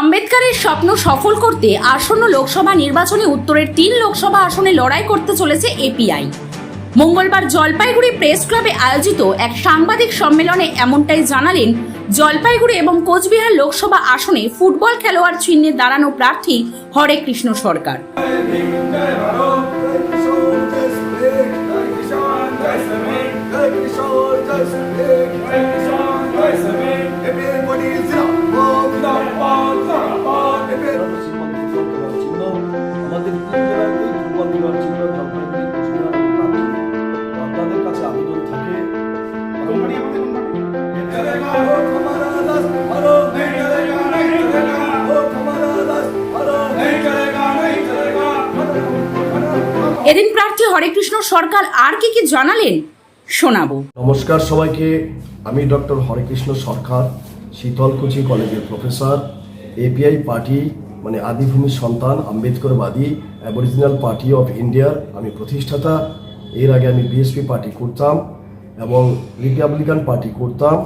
আম্বেদকরের স্বপ্ন সফল করতে আসন্ন লোকসভা নির্বাচনে উত্তরের তিন লোকসভা আসনে লড়াই করতে চলেছে এপিআই। মঙ্গলবার জলপাইগুড়ি প্রেস ক্লাবে আয়োজিত এক সাংবাদিক সম্মেলনে এমনটাই জানালেন, জলপাইগুড়ি এবং কোচবিহার লোকসভা আসনে ফুটবল খেলোয়াড় চিহ্নে দাঁড়ানো প্রার্থী হরে কৃষ্ণ সরকার। আমাদের এদিন প্রার্থী হরে কৃষ্ণ সরকার আর কি কি জানালেন শোনাবো। নমস্কার সবাইকে, আমি ডক্টর হরেকৃষ্ণ সরকার, শীতলকুচি কলেজের প্রফেসর এপিআই পার্টি মানে আদিভূমির সন্তান, আম্বেদকরবাদী অ্যাবরিজিনাল পার্টি অফ ইন্ডিয়ার আমি প্রতিষ্ঠাতা। এর আগে আমি বিএসপি পার্টি করতাম এবং রিপাবলিকান পার্টি করতাম।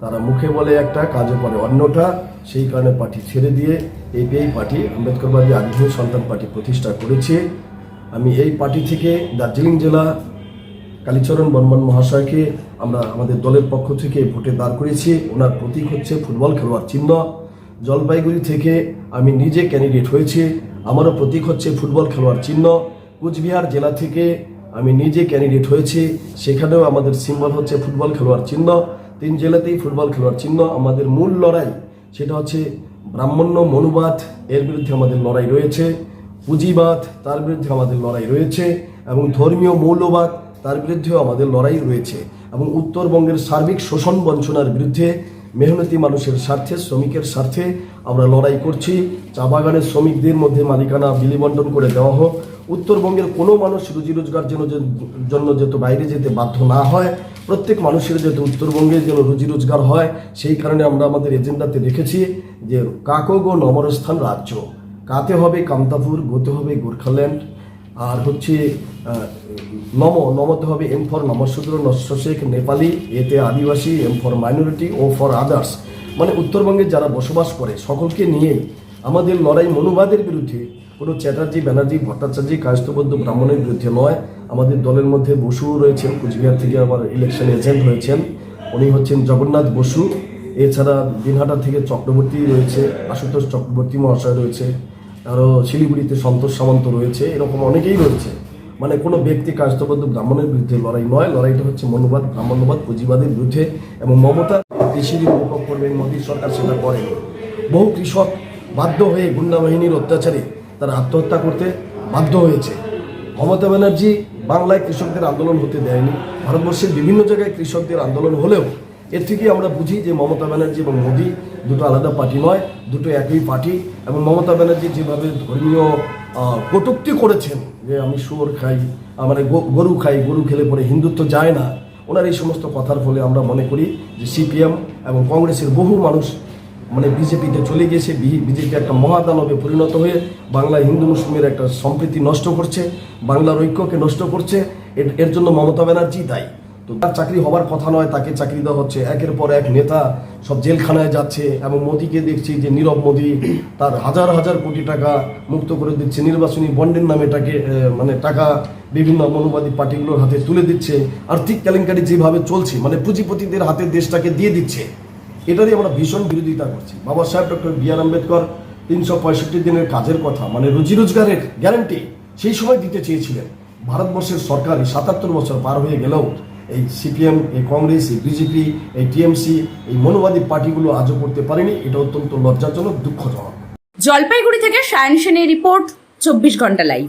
তারা মুখে বলে একটা, কাজে করে অন্যটা। সেই কারণে পার্টি ছেড়ে দিয়ে এপিআই পার্টি, আম্বেদকরবাদী, আদিভূমি সন্তান পার্টি প্রতিষ্ঠা করেছে। আমি এই পার্টি থেকে দার্জিলিং জেলা কালীচরণ বর্মন মহাশয়কে আমরা আমাদের দলের পক্ষ থেকে ভোটে দাঁড় করেছি ওনার প্রতীক হচ্ছে ফুটবল খেলোয়াড় চিহ্ন। জলপাইগুড়ি থেকে আমি নিজে ক্যান্ডিডেট হয়েছি। আমারও প্রতীক হচ্ছে ফুটবল খেলোয়াড় চিহ্ন। কুচবিহার জেলা থেকে আমি নিজে ক্যান্ডিডেট হয়েছি। সেখানেও আমাদের সিম্বল হচ্ছে ফুটবল খেলোয়াড় চিহ্ন। তিন জেলাতেই ফুটবল খেলোয়াড় চিহ্ন। আমাদের মূল লড়াই সেটা হচ্ছে ব্রাহ্মণ্য মনুবাদ। এর বিরুদ্ধে আমাদের লড়াই রয়েছে। পুঁজিবাদ, তার বিরুদ্ধে আমাদের লড়াই রয়েছে এবং ধর্মীয় মৌলবাদ, তার বিরুদ্ধেও আমাদের লড়াই রয়েছে এবং উত্তরবঙ্গের সার্বিক শোষণ বঞ্চনার বিরুদ্ধে মেহনতি মানুষের স্বার্থে, শ্রমিকের স্বার্থে আমরা লড়াই করছি। চা বাগানের শ্রমিকদের মধ্যে মালিকানা বিলিবন্টন করে দেওয়া হোক। উত্তরবঙ্গের কোনো মানুষ রুজি রোজগার যেন জন্য যেত বাইরে যেতে বাধ্য না হয়। প্রত্যেক মানুষের যাতে উত্তরবঙ্গে যেন রুজি রোজগার হয়, সেই কারণে আমরা আমাদের এজেন্ডাতে রেখেছি যে কাকক ও নমরস্থান রাজ্য। কাতে হবে কামতাপুর, গোতে হবে গোর্খাল্যান্ড, আর হচ্ছে নম, নমতে হবে এম ফর নমশূদ্র নস্য শেখ নেপালি এতে Adivasi M for minority O for others মানে উত্তরবঙ্গে যারা বসবাস করে, সকলকে নিয়ে আমাদের লড়াই মনুবাদের বিরুদ্ধে, কোনো চ্যাটার্জি, ব্যানার্জি ভট্টাচার্য কায়স্থবদ্ধ ব্রাহ্মণের বিরুদ্ধে নয়। আমাদের দলের মধ্যে বসুও রয়েছেন, কুচবিহার থেকে আমার ইলেকশন এজেন্ট হয়েছেন উনি হচ্ছেন জগন্নাথ বসু। এছাড়া দিনহাটা থেকে চক্রবর্তী রয়েছে, আশুতোষ চক্রবর্তী মহাশয় রয়েছে। আরও শিলিগুড়িতে সন্তোষ সামন্ত রয়েছে, এরকম অনেকেই রয়েছে। মানে কোনো ব্যক্তি কাজতবদ্ধ ব্রাহ্মণের বিরুদ্ধে লড়াই নয়, লড়াইটা হচ্ছে মনোবাদ ব্রাহ্মণ্যবাদ পুঁজিবাদের বিরুদ্ধে এবং মমতা কৃষি উপভোগ করবেন মোদী সরকার সেটা করেনি। বহু কৃষক বাধ্য হয়ে গুন্ডা বাহিনীর অত্যাচারে তারা আত্মহত্যা করতে বাধ্য হয়েছে। মমতা ব্যানার্জি বাংলায় কৃষকদের আন্দোলন হতে দেয়নি, ভারতবর্ষের বিভিন্ন জায়গায় কৃষকদের আন্দোলন হলেও এর থেকে আমরা বুঝি যে মমতা ব্যানার্জি এবং মোদী দুটো আলাদা পার্টি নয় দুটো একই পার্টি। এবং মমতা ব্যানার্জি যেভাবে ধর্মীয় কটুক্তি করেছেন যে আমি শুয়োর খাই আহ, মানে গরু খাই গরু খেলে পরে হিন্দুত্ব যায় না ওনার এই সমস্ত কথার ফলে আমরা মনে করি যে সিপিএম এবং কংগ্রেসের বহু মানুষ মানে বিজেপিতে চলে গিয়েছে বিজেপি একটা মহাদানবে পরিণত হয়ে বাংলা হিন্দু মুসলিমের একটা সম্প্রীতি নষ্ট করছে বাংলার ঐক্যকে নষ্ট করছে। এর জন্য মমতা ব্যানার্জি দায়ী। তো তার চাকরি হবার কথা নয়, তাকে চাকরি দেওয়া হচ্ছে। একের পর এক নেতা সব জেলখানায় যাচ্ছে এবং মোদিকে দেখছি যে নীরব মোদি তার হাজার হাজার কোটি টাকা মুক্ত করে দিচ্ছে। নির্বাচনী বন্ডের নামে তাকে মানে টাকা বিভিন্ন মনোবাদী পার্টিগুলোর হাতে তুলে দিচ্ছে। আর্থিক কেলেঙ্কারি যেভাবে চলছে মানে পুঁজিপতিদের হাতে দেশটাকে দিয়ে দিচ্ছে, এটারই আমরা ভীষণ বিরোধিতা করছি। বাবা সাহেব ডক্টর বি আর আম্বেদকর তিনশো পঁয়ষট্টি দিনের কাজের কথা মানে রুজি রোজগারের গ্যারান্টি সেই সময় দিতে চেয়েছিলেন। ভারতবর্ষের সরকার সাতাত্তর বছর পার হয়ে গেলেও এই সিপিএম, এই কংগ্রেস, এই বিজেপি, এই টিএমসি, এই মনোবাদী পার্টিগুলো আজও করতে পারেনি। এটা অত্যন্ত লজ্জাজনক, দুঃখজনক। জলপাইগুড়ি থেকে সায়ন সেনের রিপোর্ট, চব্বিশ ঘণ্টা লাইভ।